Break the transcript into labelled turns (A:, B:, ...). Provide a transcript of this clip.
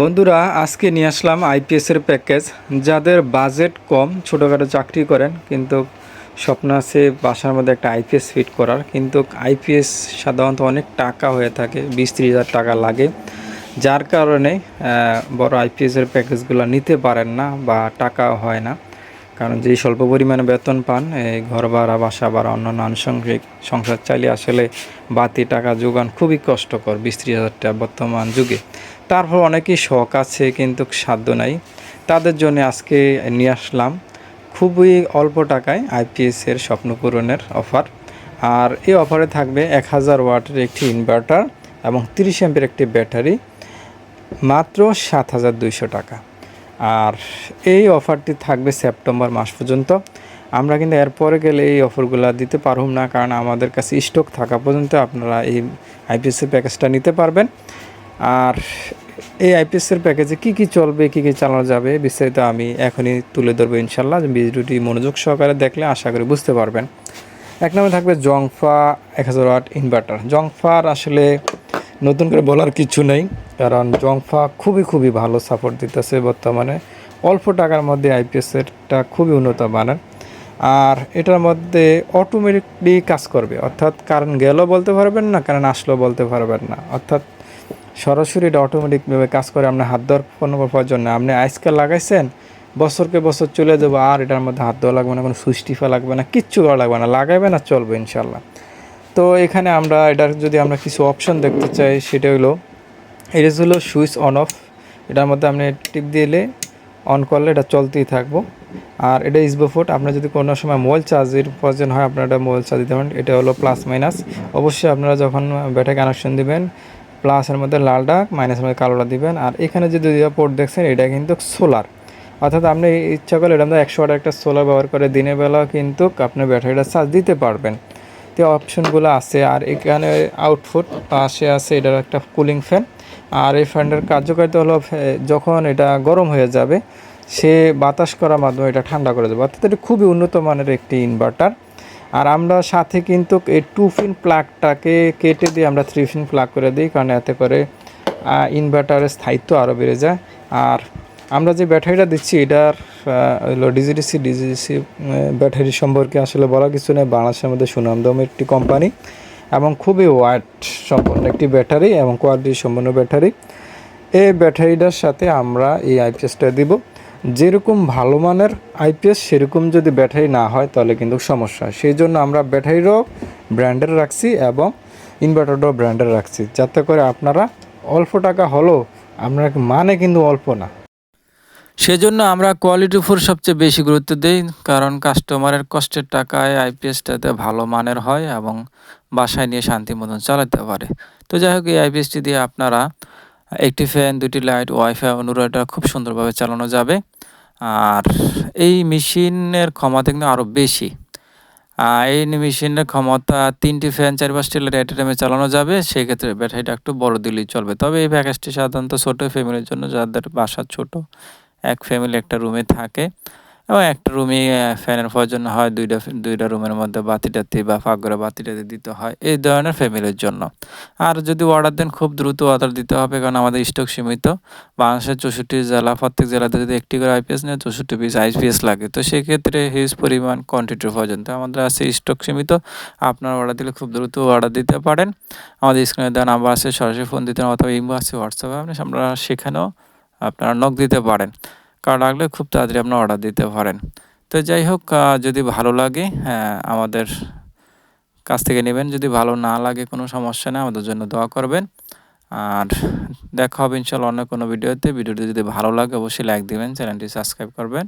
A: বন্ধুরা, আজকে নিয়ে আসলাম আইপিএসের প্যাকেজ যাদের বাজেট কম, ছোটোখাটো চাকরি করেন, কিন্তু স্বপ্ন আছে বাসার মধ্যে একটা আইপিএস ফিট করার। কিন্তু আইপিএস সাধারণত অনেক টাকা হয়ে থাকে, বিশ ত্রিশ হাজার টাকা লাগে। যার কারণে বড় আইপিএসের প্যাকেজগুলো নিতে পারেন না বা টাকা হয় না। কারণ যেই স্বল্প পরিমাণে বেতন পান, এই ঘর ভাড়া বাসা ভাড়া অন্যান্য আনুষঙ্গিক সংসার চালিয়ে আসলে বাতি টাকা যোগান খুবই কষ্টকর বিশ ত্রিশ হাজার টাকা বর্তমান যুগে। তারপর অনেকেই শখ আছে কিন্তু সাধ্য নাই। তাদের জন্য আজকে নিয়ে আসলাম খুবই অল্প টাকায় আইপিএস এর স্বপ্ন পূরণের অফার। আর এই অফারে থাকবে এক হাজার ওয়াটের একটি ইনভার্টার এবং তিরিশ এমপের একটি ব্যাটারি, মাত্র সাত হাজার দুইশো টাকা। আর এই অফারটি থাকবে সেপ্টেম্বর মাস পর্যন্ত। আমরা কিন্তু এরপরে গেলে এই অফারগুলো দিতে পারব না, কারণ আমাদের কাছে স্টক থাকা পর্যন্ত আপনারা এই আইপিএসের প্যাকেজটা নিতে পারবেন। আর এই আইপিএসের প্যাকেজে কি কি চলবে, কি কি চালানো যাবে, বিস্তারিত আমি এখনই তুলে ধরবো ইনশাল্লাহ ভিডিওটি মনোযোগ সহকারে দেখলে আশা করি বুঝতে পারবেন। এক নম্বরে থাকবে জংফা এক হাজার ওয়াট ইনভার্টার। জংফার আসলে নতুন করে বলার কিছু নেই, কারণ জংফা খুবই খুবই ভালো সাপোর্ট দিতেছে বর্তমানে। অল্প টাকার মধ্যে আইপিএসেরটা খুবই উন্নত মানের। আর এটার মধ্যে অটোমেটিকলি কাজ করবে, অর্থাৎ কারেন্ট গেলেও বলতে পারবেন না কারেন্ট আসলেও বলতে পারবেন না। অর্থাৎ সরাসরি এটা অটোমেটিকভাবে কাজ করে আপনি হাত দেওয়ার কোনো প্রয়োজন না আপনি আইসকাল লাগাইছেন, বছরকে বছর চলে যাব, আর এটার মধ্যে হাত দেওয়া লাগবে না, কোনো সুইচ টিফা লাগবে না, কিচ্ছু করা লাগবে না লাগাবে না, চলবে ইনশাল্লাহ তো এখানে আমরা এটার যদি আমরা কিছু অপশন দেখতে চাই, সেটা হলো, এটা হলো সুইচ অন অফ এটার মধ্যে আপনি টিপ দিলে অন করলে এটা চলতেই থাকব। আর এটা ইসবো ফুট আপনার যদি কোনো সময় মোবাইল চার্জের প্রয়োজন হয়, আপনারা এটা মোবাইল চার্জ দিতে পারেন, এটা হলো প্লাস মাইনাস অবশ্যই আপনারা যখন ব্যাটারি কানেকশন দিবেন প্লাসের মধ্যে লাল ডাক মাইনাসের মধ্যে কালোটা দিবেন। আর এখানে যে দুইটা পোর্ট দেখছেন, এটা কিন্তু সোলার অর্থাৎ আপনি ইচ্ছা করলে এটা একশো ওয়াট একটা সোলার ব্যবহার করে দিনের বেলা কিন্তু আপনার ব্যাটারিটা চার্জ দিতে পারবেন। তো অপশনগুলো আছে। আর এখানে আউটপুট পাশে আছে এটার একটা কুলিং ফ্যান আর এই ফ্যানটার কার্যকারিতা হলো যখন এটা গরম হয়ে যাবে, সে বাতাস করার মাধ্যমে এটা ঠান্ডা করে দেবে। অর্থাৎ এটা খুবই উন্নত মানের একটি ইনভার্টার আর আমরা সাথে কিন্তু এই টু পিন প্লাগটাকে কেটে দিয়ে আমরা থ্রি পিন প্লাগ করে দিই, কারণ এতে করে ইনভার্টারের স্থায়িত্ব আরও বেড়ে যায়। আর আমরা যে ব্যাটারিটা দিচ্ছি, এটার হলো ডিজিডিসি ডিজিডিসি ব্যাটারি সম্পর্কে আসলে বলা কিছু নেই। বাংলাদেশের মধ্যে সুনামদম একটি কোম্পানি এবং খুবই ওয়াট সম্পন্ন একটি ব্যাটারি এবং কোয়ালিটি সম্পন্ন ব্যাটারি। এই ব্যাটারিটার সাথে আমরা এই আইপিএসটা দিব। যেরকম ভালো মানের আইপিএস সেরকম যদি ব্যাটারি না হয়, তাহলে কিন্তু সমস্যা সেই জন্য আমরা ব্যাটারিরও ব্র্যান্ডের রাখছি এবং ইনভার্টারও ব্র্যান্ডের রাখছি। যাতে করে আপনারা অল্প টাকা হলেও আপনার মানে কিন্তু অল্প না।
B: সেজন্য আমরা কোয়ালিটির উপর সবচেয়ে বেশি গুরুত্ব দিই, কারণ কাস্টমারের কষ্টের টাকায় আইপিএসটাতে ভালো মানের হয় এবং বাসায় নিয়ে শান্তি মতন চালাতে পারে। তো যাই হোক, এই আইপিএসটি দিয়ে আপনারা একটি ফ্যান দুটি লাইট ওয়াইফাই অনুরাটা খুব সুন্দরভাবে চালানো যাবে। আর এই মেশিনের ক্ষমতা কিন্তু আরও বেশি। এই মেশিনের ক্ষমতা তিনটি ফ্যান চার পাঁচটি লাইট এট টাইমে চালানো যাবে, সেক্ষেত্রে ব্যাটারিটা একটু বড় দিলেই চলবে। তবে এই প্যাকেজটি সাধারণত ছোটো ফ্যামিলির জন্য, যাদের বাসা ছোট এক ফ্যামিলি একটা রুমে থাকে এবং একটা রুমে ফ্যানের প্রয়োজন হয়, দুইটা দুইটা রুমের মধ্যে বাতি টাতি বা পাকঘরে বাতি টাতি দিতে হয়, এই ধরনের ফ্যামিলির জন্য। আর যদি অর্ডার দেন, খুব দ্রুত অর্ডার দিতে হবে, কারণ আমাদের স্টক সীমিত। বাংলাদেশের চৌষট্টি জেলা, প্রত্যেক জেলাতে যদি একটি করে আইপিএস নেয়, চৌষট্টি পিস আইপিএস লাগে। তো সেক্ষেত্রে হিউজ পরিমাণ কোয়ান্টিটির প্রয়োজন তো আমাদের আছে স্টক সীমিত। আপনার অর্ডার দিলে খুব দ্রুত অর্ডার দিতে পারেন। আমাদের স্ক্রিনে দেওয়া নাম্বার আছে, সরাসরি ফোন দিতে অথবা ইমো আছে হোয়াটসঅ্যাপে আপনি আপনারা সেখানেও আপনারা নখ দিতে পারেন। কার্ড লাগলে খুব তাড়াতাড়ি আপনার অর্ডার দিতে পারেন। তো যাই হোক যদি ভালো লাগে হ্যাঁ, আমাদের কাছ থেকে নেবেন। যদি ভালো না লাগে কোনো সমস্যা নেই আমাদের জন্য দোয়া করবেন। আর দেখা হবে ইনশাল্লাহ অন্য কোনো ভিডিওতে। ভিডিওটি যদি ভালো লাগে অবশ্যই লাইক দিবেন চ্যানেলটি সাবস্ক্রাইব করবেন।